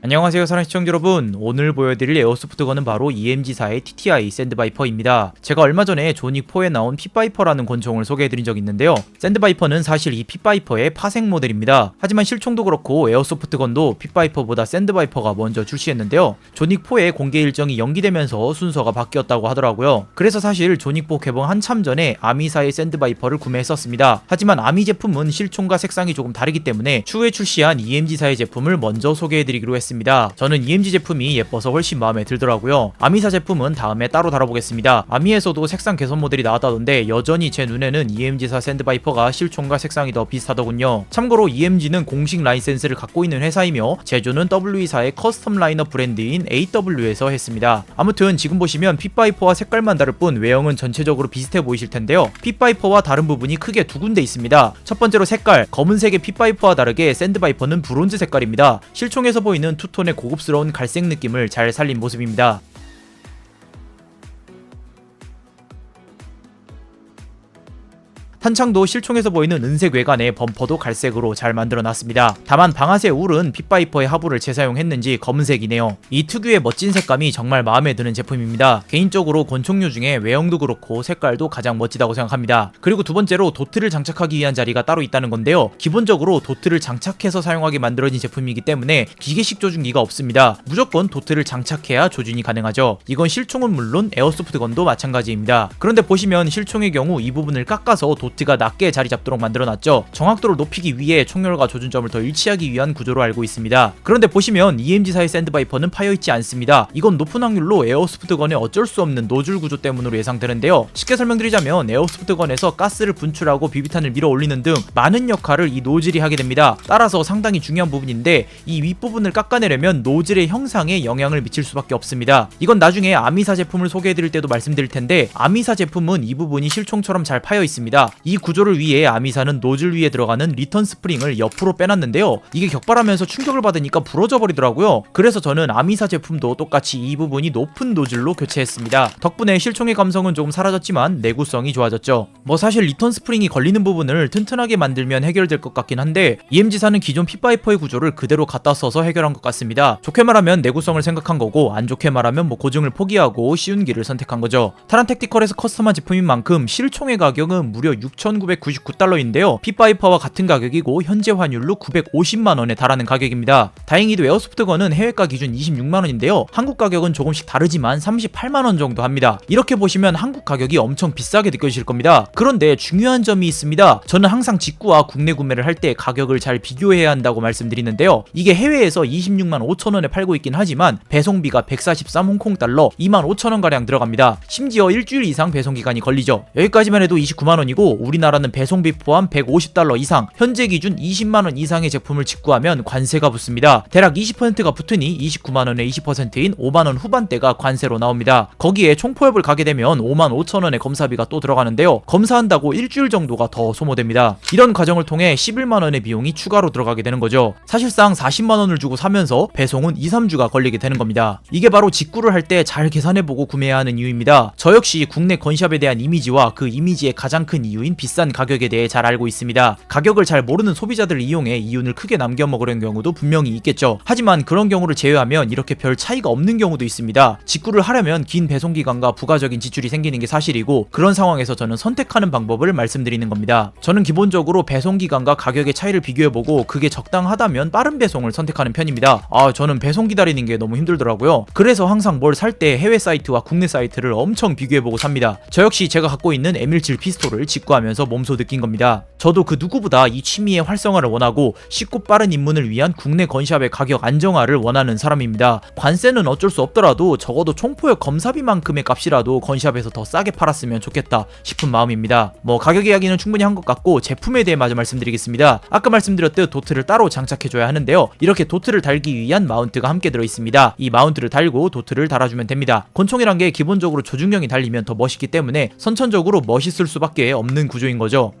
안녕하세요 사랑 시청자 여러분. 오늘 보여드릴 에어소프트건은 바로 EMG사의 TTI 샌드바이퍼입니다. 제가 얼마 전에 조닉4에 나온 핏바이퍼라는 권총을 소개해드린 적이 있는데요. 샌드바이퍼는 사실 이 핏바이퍼의 파생 모델입니다. 하지만 실총도 그렇고 에어소프트건도 핏바이퍼보다 샌드바이퍼가 먼저 출시했는데요. 조닉4의 공개 일정이 연기되면서 순서가 바뀌었다고 하더라고요. 그래서 사실 조닉4 개봉 한참 전에 아미사의 샌드바이퍼를 구매했었습니다. 하지만 아미 제품은 실총과 색상이 조금 다르기 때문에 추후에 출시한 EMG사의 제품을 먼저 소개해드리기로 했습니다 저는 EMG 제품이 예뻐서 훨씬 마음에 들더라고요. 아미사 제품은 다음에 따로 다뤄보겠습니다. 아미에서도 색상 개선 모델이 나왔다던데 여전히 제 눈에는 EMG사 샌드바이퍼가 실총과 색상이 더 비슷하더군요. 참고로 EMG는 공식 라이센스를 갖고 있는 회사이며 제조는 WE사의 커스텀 라인업 브랜드인 AW에서 했습니다. 아무튼 지금 보시면 핏바이퍼와 색깔만 다를 뿐 외형은 전체적으로 비슷해 보이실 텐데요. 핏바이퍼와 다른 부분이 크게 두 군데 있습니다. 첫 번째로 색깔, 검은색의 핏바이퍼와 다르게 샌드바이퍼는 브론즈 색깔입니다. 실총에서 보이는 투톤의 고급스러운 갈색 느낌을 잘 살린 모습입니다. 탄창도 실총에서 보이는 은색 외관에 범퍼도 갈색으로 잘 만들어 놨습니다. 다만 방아쇠 울은 핏바이퍼의 하부를 재사용했는지 검은색이네요. 이 특유의 멋진 색감이 정말 마음에 드는 제품입니다. 개인적으로 권총류 중에 외형도 그렇고 색깔도 가장 멋지다고 생각합니다. 그리고 두 번째로 도트를 장착하기 위한 자리가 따로 있다는 건데요. 기본적으로 도트를 장착해서 사용하게 만들어진 제품이기 때문에 기계식 조준기가 없습니다. 무조건 도트를 장착해야 조준이 가능하죠. 이건 실총은 물론 에어소프트건도 마찬가지입니다. 그런데 보시면 실총의 경우 이 부분을 깎아서 도트 가 낮게 자리 잡도록 만들어놨죠. 정확도를 높이기 위해 총열과 조준점을 더 일치하기 위한 구조로 알고 있습니다. 그런데 보시면 EMG사의 샌드바이퍼는 파여있지 않습니다. 이건 높은 확률로 에어소프트건의 어쩔 수 없는 노즐 구조 때문으로 예상되는데요. 쉽게 설명드리자면 에어소프트건에서 가스를 분출하고 비비탄을 밀어 올리는 등 많은 역할을 이 노즐이 하게 됩니다. 따라서 상당히 중요한 부분인데 이 윗부분을 깎아내려면 노즐의 형상에 영향을 미칠 수밖에 없습니다. 이건 나중에 아미사 제품을 소개해드릴 때도 말씀드릴 텐데 아미사 제품은 이 부분이 실총처럼 잘 파여 있습니다. 이 구조를 위해 아미사는 노즐 위에 들어가는 리턴 스프링을 옆으로 빼놨는데요. 이게 격발하면서 충격을 받으니까 부러져 버리더라고요. 그래서 저는 아미사 제품도 똑같이 이 부분이 높은 노즐로 교체했습니다. 덕분에 실총의 감성은 조금 사라졌지만 내구성이 좋아졌죠. 뭐 사실 리턴 스프링이 걸리는 부분을 튼튼하게 만들면 해결될 것 같긴 한데 EMG사는 기존 핏바이퍼의 구조를 그대로 갖다 써서 해결한 것 같습니다. 좋게 말하면 내구성을 생각한 거고 안 좋게 말하면 뭐 고증을 포기하고 쉬운 길을 선택한 거죠. 타란 택티컬에서 커스텀한 제품인 만큼 실총의 가격은 무려 6,999달러인데요. 핏바이퍼와 같은 가격이고 현재 환율로 950만 원에 달하는 가격입니다. 다행히도 에어소프트건은 해외가 기준 26만 원인데요. 한국 가격은 조금씩 다르지만 38만 원 정도 합니다. 이렇게 보시면 한국 가격이 엄청 비싸게 느껴지실 겁니다. 그런데 중요한 점이 있습니다. 저는 항상 직구와 국내 구매를 할 때 가격을 잘 비교해야 한다고 말씀드리는데요. 이게 해외에서 26만 5천 원에 팔고 있긴 하지만 배송비가 143 홍콩 달러 2만 5천 원 가량 들어갑니다. 심지어 일주일 이상 배송 기간이 걸리죠. 여기까지만 해도 29만 원이고 우리나라는 배송비 포함 150달러 이상, 현재 기준 20만 원 이상의 제품을 직구하면 관세가 붙습니다. 대략 20%가 붙으니 29만 원의 20%인 5만 원 후반대가 관세로 나옵니다. 거기에 총포협을 가게 되면 5만 5천 원의 검사비가 또 들어가는데요. 검사한다고 일주일 정도가 더 소모됩니다. 이런 과정을 통해 11만 원의 비용이 추가로 들어가게 되는 거죠. 사실상 40만 원을 주고 사면서 배송은 2, 3주가 걸리게 되는 겁니다. 이게 바로 직구를 할 때 잘 계산해보고 구매해야 하는 이유입니다. 저 역시 국내 건샵에 대한 이미지와 그 이미지의 가장 큰 이유인 비싼 가격에 대해 잘 알고 있습니다. 가격을 잘 모르는 소비자들을 이용해 이윤을 크게 남겨 먹으려는 경우도 분명히 있겠죠. 하지만 그런 경우를 제외하면 이렇게 별 차이가 없는 경우도 있습니다. 직구를 하려면 긴 배송 기간과 부가적인 지출이 생기는 게 사실이고 그런 상황에서 저는 선택하는 방법을 말씀드리는 겁니다. 저는 기본적으로 배송 기간과 가격의 차이를 비교해보고 그게 적당하다면 빠른 배송을 선택하는 편입니다. 아 저는 배송 기다리는 게 너무 힘들더라고요. 그래서 항상 뭘 살 때 해외 사이트와 국내 사이트를 엄청 비교해보고 삽니다. 저 역시 제가 갖고 있는 M17 피스톨을 직구하 면서 몸소 느낀 겁니다. 저도 그 누구보다 이 취미의 활성화를 원하고 쉽고 빠른 입문을 위한 국내 건샵의 가격 안정화를 원하는 사람입니다. 관세는 어쩔 수 없더라도 적어도 총포역 검사비만큼의 값이라도 건샵에서 더 싸게 팔았으면 좋겠다 싶은 마음입니다. 뭐 가격 이야기는 충분히 한 것 같고 제품에 대해 마저 말씀드리겠습니다. 아까 말씀드렸듯 도트를 따로 장착해줘야 하는데요. 이렇게 도트를 달기 위한 마운트가 함께 들어 있습니다. 이 마운트를 달고 도트를 달아주면 됩니다. 권총이란 게 기본적으로 조준경이 달리면 더 멋있기 때문에 선천적으로 멋있을 수밖에 없는 구조인 거죠.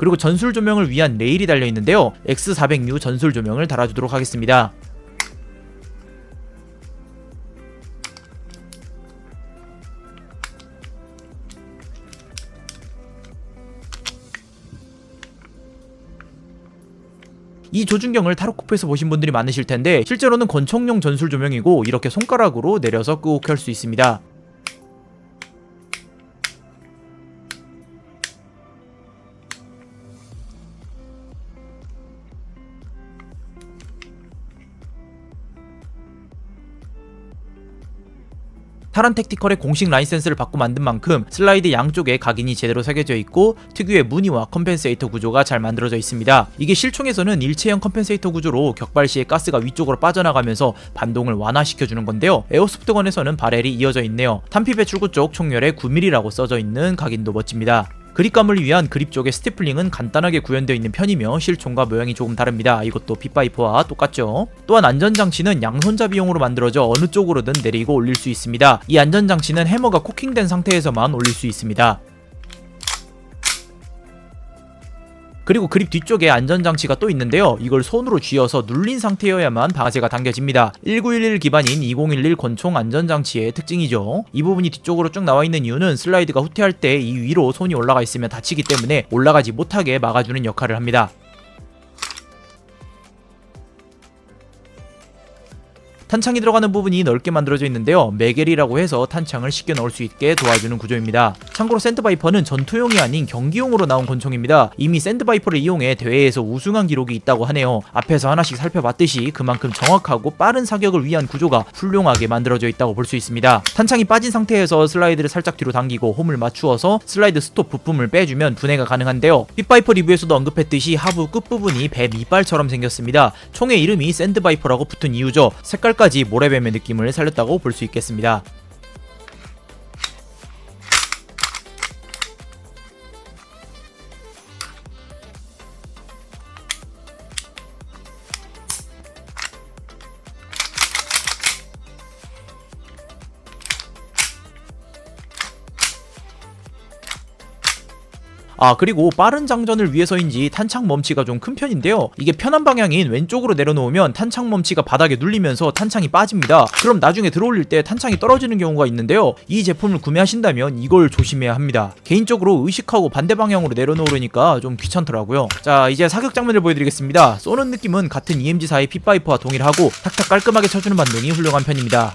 그리고 전술 조명을 위한 레일이 달려 있는데요. X400U 전술 조명을 달아주도록 하겠습니다. 이 조준경을 타로코프에서 보신 분들이 많으실 텐데 실제로는 권총용 전술 조명이고 이렇게 손가락으로 내려서 끄고 켤 수 있습니다. 타란 택티컬의 공식 라이센스를 받고 만든 만큼 슬라이드 양쪽에 각인이 제대로 새겨져 있고 특유의 무늬와 컴펜세이터 구조가 잘 만들어져 있습니다. 이게 실총에서는 일체형 컴펜세이터 구조로 격발 시에 가스가 위쪽으로 빠져나가면서 반동을 완화시켜 주는 건데요. 에어소프트건에서는 바렐이 이어져 있네요. 탄피 배출구 쪽 총열에 9mm라고 써져 있는 각인도 멋집니다. 그립감을 위한 그립 쪽의 스티플링은 간단하게 구현되어 있는 편이며 실총과 모양이 조금 다릅니다. 이것도 빗바이퍼와 똑같죠. 또한 안전장치는 양손잡이용으로 만들어져 어느 쪽으로든 내리고 올릴 수 있습니다. 이 안전장치는 해머가 코킹된 상태에서만 올릴 수 있습니다. 그리고 그립 뒤쪽에 안전장치가 또 있는데요. 이걸 손으로 쥐어서 눌린 상태여야만 방아쇠가 당겨집니다. 1911 기반인 2011 권총 안전장치의 특징이죠. 이 부분이 뒤쪽으로 쭉 나와 있는 이유는 슬라이드가 후퇴할 때 이 위로 손이 올라가 있으면 다치기 때문에 올라가지 못하게 막아주는 역할을 합니다. 탄창이 들어가는 부분이 넓게 만들어져 있는데요. 매겔이라고 해서 탄창을 쉽게 넣을 수 있게 도와주는 구조입니다. 참고로 샌드바이퍼는 전투용이 아닌 경기용으로 나온 권총입니다. 이미 샌드바이퍼를 이용해 대회에서 우승한 기록이 있다고 하네요. 앞에서 하나씩 살펴봤듯이 그만큼 정확하고 빠른 사격을 위한 구조가 훌륭하게 만들어져 있다고 볼 수 있습니다. 탄창이 빠진 상태에서 슬라이드를 살짝 뒤로 당기고 홈을 맞추어서 슬라이드 스톱 부품을 빼주면 분해가 가능한데요. 빗바이퍼 리뷰에서도 언급했듯이 하부 끝부분이 뱀 이빨처럼 생겼습니다. 총의 이름이 샌드바이퍼라고 붙은 이유죠. 색깔 까지 모래뱀의 느낌을 살렸다고 볼 수 있겠습니다. 아 그리고 빠른 장전을 위해서인지 탄창 멈치가 좀 큰 편인데요. 이게 편한 방향인 왼쪽으로 내려놓으면 탄창 멈치가 바닥에 눌리면서 탄창이 빠집니다. 그럼 나중에 들어올릴 때 탄창이 떨어지는 경우가 있는데요. 이 제품을 구매하신다면 이걸 조심해야 합니다. 개인적으로 의식하고 반대 방향으로 내려놓으려니까 좀 귀찮더라고요. 자 이제 사격 장면을 보여드리겠습니다. 쏘는 느낌은 같은 EMG4의 핏바이퍼와 동일하고 탁탁 깔끔하게 쳐주는 반동이 훌륭한 편입니다